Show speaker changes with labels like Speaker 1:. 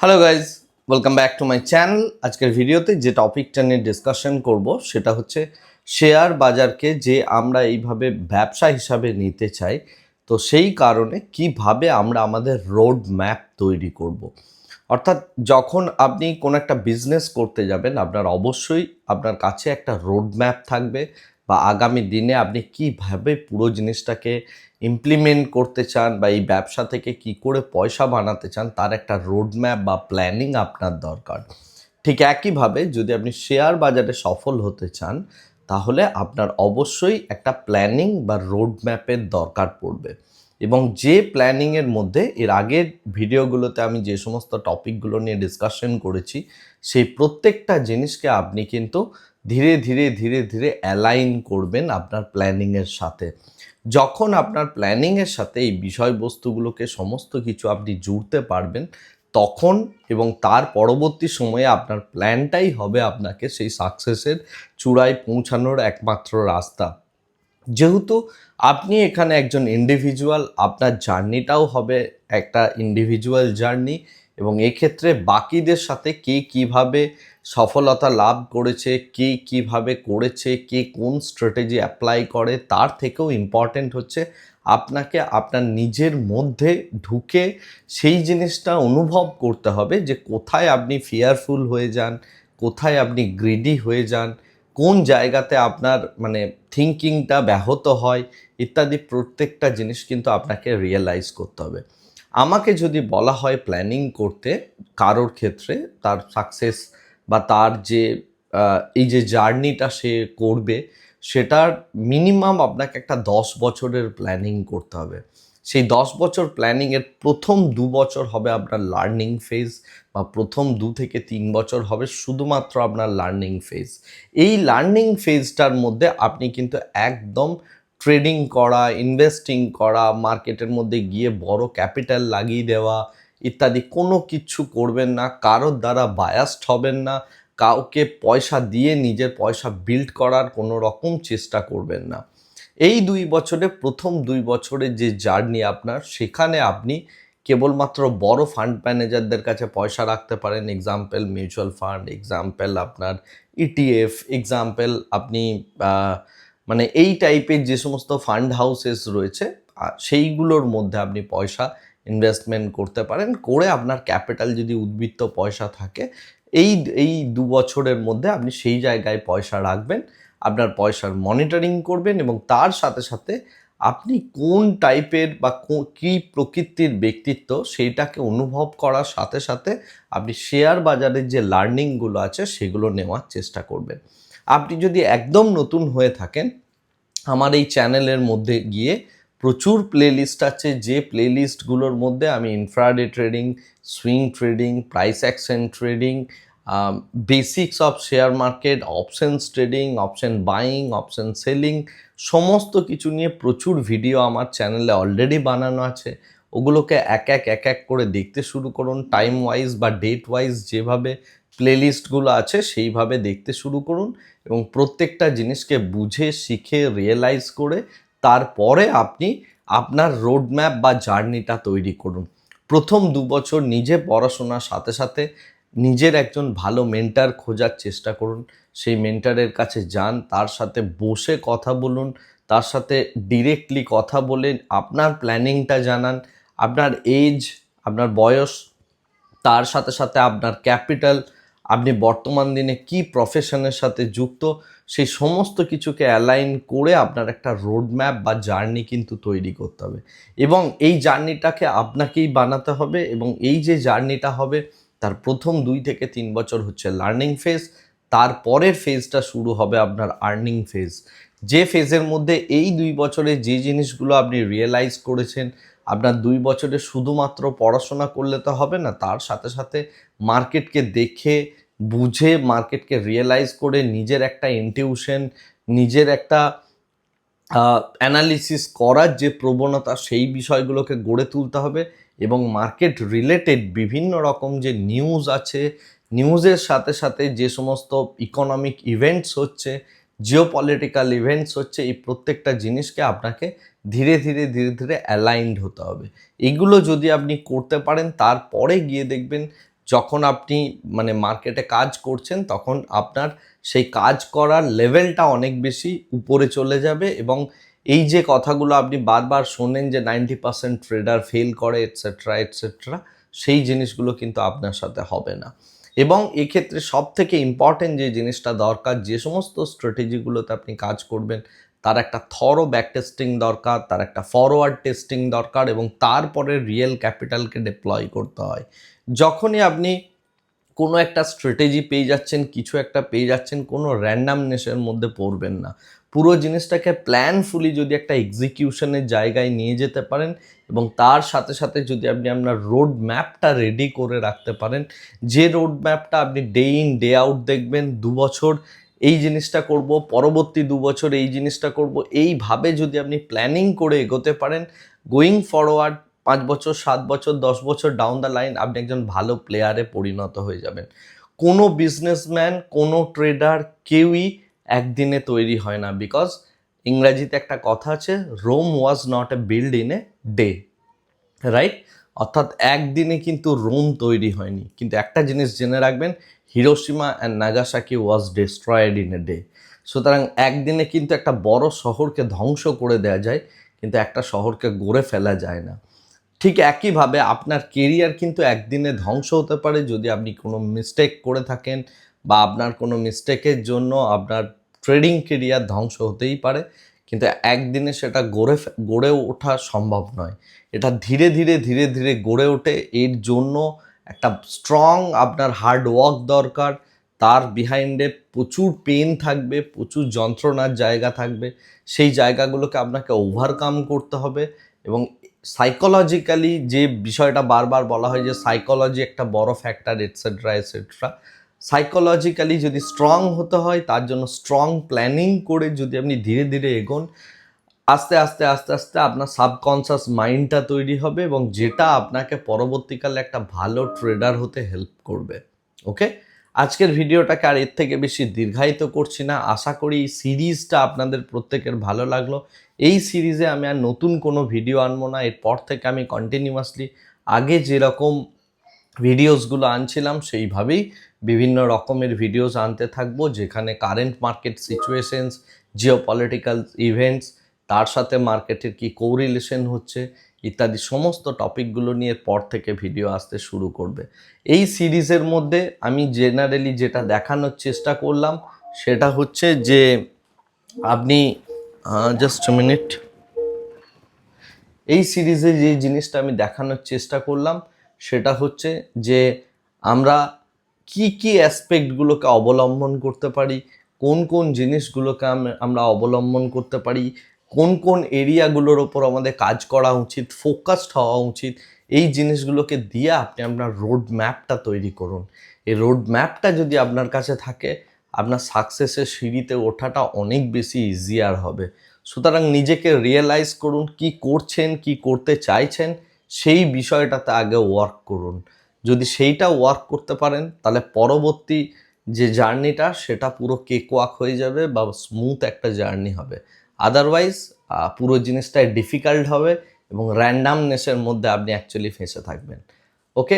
Speaker 1: Hello guys welcome back to my channel আজকের ভিডিওতে যে টপিকটা নিয়ে ডিসকাশন করব, সেটা হচ্ছে শেয়ার বাজারকে যে আমরা এইভাবে ব্যবসা হিসাবে নিতে চাই, তো সেই কারণে কীভাবে আমরা আমাদের রোড ম্যাপ তৈরি করব। অর্থাৎ যখন আপনি কোনো একটা বিজনেস করতে যাবেন, আপনার অবশ্যই আপনার কাছে একটা রোড ম্যাপ থাকবে বা আগামী দিনে আপনি কীভাবে পুরো জিনিসটাকে ইমপ্লিমেন্ট করতে চান বা এই ব্যবসা থেকে কি করে পয়সা বানাতে চান, তার একটা রোডম্যাপ বা প্ল্যানিং আপনার দরকার। ঠিক একইভাবে যদি আপনি শেয়ার বাজারে সফল হতে চান, তাহলে আপনার অবশ্যই একটা প্ল্যানিং বা রোডম্যাপের দরকার পড়বে। এবং যে প্ল্যানিংয়ের মধ্যে, এর আগের ভিডিওগুলোতে আমি যে সমস্ত টপিকগুলো নিয়ে ডিসকাশন করেছি, সেই প্রত্যেকটা জিনিসকে আপনি কিন্তু ধীরে ধীরে ধীরে ধীরে অ্যালাইন করবেন আপনার প্ল্যানিংয়ের সাথে। যখন আপনার প্ল্যানিংয়ের সাথে এই বিষয়বস্তুগুলোকে সমস্ত কিছু আপনি জুড়তে পারবেন, তখন এবং তার পরবর্তী সময়ে আপনার প্ল্যানটাই হবে আপনাকে সেই সাকসেসের চূড়ায় পৌঁছানোর একমাত্র রাস্তা। যেহেতু আপনি এখানে একজন ইন্ডিভিজুয়াল আপনার জার্নিটাও হবে একটা ইন্ডিভিজুয়াল জার্নি এবং এক্ষেত্রে বাকিদের সাথে কে কীভাবে সফলতা লাভ করেছে, কে কীভাবে করেছে, কে কোন স্ট্র্যাটেজি অ্যাপ্লাই করে, তার থেকেও ইম্পর্ট্যান্ট হচ্ছে আপনাকে আপনার নিজের মধ্যে ঢুকে সেই জিনিসটা অনুভব করতে হবে যে কোথায় আপনি ফিয়ারফুল হয়ে যান, কোথায় আপনি গ্রিডি হয়ে যান। কোন জায়গাতে আপনার মানে থিঙ্কিংটা ব্যাহত হয়, ইত্যাদি প্রত্যেকটা জিনিস কিন্তু আপনাকে রিয়েলাইজ করতে হবে। আমাকে যদি বলা হয় প্ল্যানিং করতে, কারোর ক্ষেত্রে তার সাকসেস বা তার যে এই যে জার্নিটা সে করবে, সেটার মিনিমাম আপনাকে একটা দশ বছরের প্ল্যানিং করতে হবে। সেই দশ বছর প্ল্যানিংয়ের প্রথম দু বছর হবে আপনার লার্নিং ফেজ বা প্রথম দু থেকে তিন বছর হবে শুধুমাত্র আপনার লার্নিং ফেজ এই লার্নিং ফেজটার মধ্যে আপনি কিন্তু একদম ট্রেডিং করা ইনভেস্টিং করা মার্কেটের মধ্যে গিয়ে বড় ক্যাপিটাল লাগিয়ে দেওয়া ইত্যাদি কোনো কিছু করবেন না, কারোর দ্বারা বায়াসড হবেন না, কাউকে পয়সা দিয়ে নিজের পয়সা বিল্ড করার কোনো রকম চেষ্টা করবেন না। এই দুই বছরে, প্রথম দুই বছরের যে জার্নি আপনার, সেখানে আপনি কেবলমাত্র বড় ফান্ড ম্যানেজারদের কাছে পয়সা রাখতে পারেন। এক্সাম্পল মিউচুয়াল ফান্ড এক্সাম্পল আপনার ইটিএফ এক্সাম্পল আপনি মানে এই টাইপের যে সমস্ত ফান্ড হাউসেস রয়েছে সেইগুলোর মধ্যে আপনি পয়সা ইনভেস্টমেন্ট করতে পারেন। করে আপনার ক্যাপিটাল যদি উদ্বৃত্ত পয়সা থাকে, এই এই দু বছরের মধ্যে আপনি সেই জায়গায় পয়সা রাখবেন। আপনার পয়সার মনিটরিং করবেন এবং তার সাথে সাথে আপনি কোন টাইপের বা কো- প্রকৃতির ব্যক্তিত্ব সেইটাকে অনুভব করার সাথে সাথে আপনি শেয়ার বাজারের যে লার্নিংগুলো আছে সেগুলো নেওয়ার চেষ্টা করবেন। আপনি যদি একদম নতুন হয়ে থাকেন, আমার এই চ্যানেলের মধ্যে গিয়ে প্রচুর প্লেলিস্ট আছে, যে প্লেলিস্টগুলোর মধ্যে আমি intraday trading swing trading price action trading basics of share market options trading option buying option selling সমস্ত কিছু নিয়ে প্রচুর ভিডিও আমার চ্যানেলে অলরেডি বানানো আছে। ওগুলোকে এক এক এক এক করে দেখতে শুরু করুন। টাইম ওয়াইজ বা ডেট ওয়াইজ যেভাবে প্লেলিস্টগুলো আছে, সেইভাবে দেখতে শুরু করুন এবং প্রত্যেকটা জিনিসকে বুঝে, শিখে রিয়েলাইজ করে তারপরে আপনি আপনার রোড ম্যাপ বা জার্নিটা তৈরি করুন। প্রথম দু বছর নিজে পড়াশোনার সাথে সাথে নিজের একজন ভালো মেন্টার খোঁজার চেষ্টা করুন। সেই মেন্টারের কাছে যান, তার সাথে বসে কথা বলুন, তার সাথে ডিরেক্টলি কথা বলে আপনার প্ল্যানিংটা জানান, আপনার এজ আপনার বয়স, তার সাথে সাথে আপনার ক্যাপিটাল আপনি বর্তমান দিনে কি প্রফেশনের সাথে যুক্ত, সেই সমস্ত কিছুকে অ্যালাইন করে আপনার একটা রোড ম্যাপ বা জার্নি কিন্তু তৈরি করতে হবে। এবং এই জার্নিটাকে আপনাকেই বানাতে হবে এবং এই যে জার্নিটা হবে তার প্রথম দুই থেকে তিন বছর হচ্ছে লার্নিং ফেজ তারপরের ফেজটা শুরু হবে আপনার আর্নিং ফেজ যে ফেজের মধ্যে এই দুই বছরে যে জিনিসগুলো আপনি রিয়েলাইজ করেছেন, আপনার দুই বছরে শুধুমাত্র পড়াশোনা করলে তো হবে না, তার সাথে সাথে মার্কেটকে দেখে, বুঝে মার্কেটকে রিয়েলাইজ করে নিজের একটা ইনটিউশন নিজের একটা অ্যানালিসিস করার যে প্রবণতা, সেই বিষয়গুলোকে গড়ে তুলতে হবে এবং মার্কেট রিলেটেড বিভিন্ন রকম যে নিউজ আছে নিউজের সাথে সাথে যে সমস্ত ইকোনমিক ইভেন্টস হচ্ছে জিও পলিটিক্যাল ইভেন্টস হচ্ছে, এই প্রত্যেকটা জিনিসকে আপনাকে ধীরে ধীরে ধীরে ধীরে অ্যালাইন্ড হতে হবে। এগুলো যদি আপনি করতে পারেন, তারপরে গিয়ে দেখবেন যখন আপনি মানে মার্কেটে কাজ করছেন, তখন আপনার সেই কাজ করার লেভেলটা অনেক বেশি উপরে চলে যাবে এবং এই যে কথাগুলো আপনি বারবার শোনেন যে নাইনটি পার্সেন্ট ট্রেডার ফেল করে এটসেট্রা এটসেট্রা সেই জিনিসগুলো কিন্তু আপনার সাথে হবে না। এবং এক্ষেত্রে সব থেকে ইম্পর্টেন্ট যে জিনিসটা দরকার, যে সমস্ত স্ট্র্যাটেজিগুলোতে আপনি কাজ করবেন তার একটা থরো ব্যাক টেস্টিং দরকার, তার একটা ফরওয়ার্ড টেস্টিং দরকার এবং তারপরে রিয়েল ক্যাপিটালকে ডিপ্লয় করতে হয়। যখনই আপনি কোনো একটা স্ট্র্যাটেজি পেয়ে যাচ্ছেন, কিছু একটা পেয়ে যাচ্ছেন, কোনো র্যান্ডামনেসের মধ্যে পড়বেন না। পুরো জিনিসটাকে প্ল্যানফুলি যদি একটা এক্সিকিউশনের জায়গায় নিয়ে যেতে পারেন এবং তার সাথে সাথে যদি আপনি আপনার রোড ম্যাপটা রেডি করে রাখতে পারেন, যে রোড ম্যাপটা আপনি ডে ইন ডে আউট দেখবেন দু বছর এই জিনিসটা করব, পরবর্তী দু বছর এই জিনিসটা করব, এইভাবে যদি আপনি প্ল্যানিং করে এগোতে পারেন গোয়িং ফরওয়ার্ড পাঁচ বছর, সাত বছর, দশ বছর ডাউন দ্য লাইন আপনি একজন ভালো প্লেয়ারে পরিণত হয়ে যাবেন। কোনো বিজনেসম্যান কোনো ট্রেডার কেউই একদিনে তৈরি হয় না বিকজ ইংরাজিতে একটা কথা আছে Rome was not a build in a day right অর্থাৎ একদিনে কিন্তু রোম তৈরি হয়নি। কিন্তু একটা জিনিস জেনে রাখবেন Hiroshima and Nagasaki was destroyed in a day সুতরাং একদিনে কিন্তু একটা বড় শহরকে ধ্বংস করে দেওয়া যায়, কিন্তু একটা শহরকে গড়ে ফেলা যায় না। ঠিক একইভাবে আপনার কেরিয়ার কিন্তু একদিনে ধ্বংস হতে পারে যদি আপনি কোনো মিস্টেক করে থাকেন বা আপনার কোনো মিস্টেকের জন্য আপনার ট্রেডিং কেরিয়ার ধ্বংস হতেই পারে। কিন্তু একদিনে সেটা গড়ে গড়ে ওঠা সম্ভব নয়। এটা ধীরে ধীরে ধীরে ধীরে গড়ে ওঠে। এর জন্য একটা স্ট্রং আপনার হার্ড ওয়ার্ক দরকার। তার বিহাইন্ডে প্রচুর পেন থাকবে, প্রচুর যন্ত্রণার জায়গা থাকবে। সেই জায়গাগুলোকে আপনাকে ওভারকাম করতে হবে এবং সাইকোলজিক্যালি যে বিষয়টা বারবার বলা হয় যে সাইকোলজি একটা বড় ফ্যাক্টর এটসেট্রা এটসেট্রা সাইকোলজিক্যালি যদি স্ট্রং হতে হয়, তার জন্য স্ট্রং প্ল্যানিং করে যদি আপনি ধীরে ধীরে এগোন, আস্তে আস্তে আস্তে আস্তে আপনার সাবকনসাস মাইন্ডটা তৈরি হবে এবং যেটা আপনাকে পরবর্তীকালে একটা ভালো ট্রেডার হতে হেল্প করবে। ওকে আজকের ভিডিওটাকে আর এর থেকে বেশি দীর্ঘায়িত করছি না। আশা করি এই সিরিজটা আপনাদের প্রত্যেকের ভালো লাগল। এই সিরিজে আমি আর নতুন কোনো ভিডিও আনব না। এরপর থেকে আমি কন্টিনিউয়াসলি আগে যেরকম ভিডিওসগুলো আনছিলাম, সেইভাবেই বিভিন্ন রকমের ভিডিওস আনতে থাকব, যেখানে current market situations geo political events তার সাথে মার্কেটের কি কোরিলেশন হচ্ছে, ইত্যাদি সমস্ত টপিকগুলো নিয়ে পর থেকে ভিডিও আসতে শুরু করবে। এই সিরিজের মধ্যে আমি জেনারেলি যেটা দেখানোর চেষ্টা করলাম, সেটা হচ্ছে যে আপনি জাস্ট মিনিট এই সিরিজে যে জিনিসটা আমি দেখানোর চেষ্টা করলাম, সেটা হচ্ছে যে আমরা কি কি অ্যাসপেক্টগুলোকে অবলম্বন করতে পারি? কোন কোন জিনিসগুলোকে আমরা অবলম্বন করতে পারি? কোন কোন এরিয়াগুলোর ওপর আমাদের কাজ করা উচিত? ফোকাসড হওয়া উচিত? এই জিনিসগুলোকে দিয়ে আপনি আপনার রোড ম্যাপটা তৈরি করুন। এই রোড ম্যাপটা যদি আপনার কাছে থাকে, আপনার সাকসেসের সিঁড়িতে ওঠাটা অনেক বেশি ইজিয়ার হবে। সুতরাং নিজেকে রিয়েলাইজ করুন, কি করছেন, কি করতে চাইছেন, সেই বিষয়টাতে আগে ওয়ার্ক করুন। যদি সেইটা ওয়ার্ক করতে পারেন, তাহলে পরবর্তী যে জার্নিটা, সেটা পুরো কেক ওয়াক হয়ে যাবে বা স্মুথ একটা জার্নি হবে। আদারওয়াইজ পুরো জিনিসটাই ডিফিকাল্ট হবে এবং র্যান্ডামনেসের মধ্যে আপনি অ্যাকচুয়ালি ফেঁসে থাকবেন। ওকে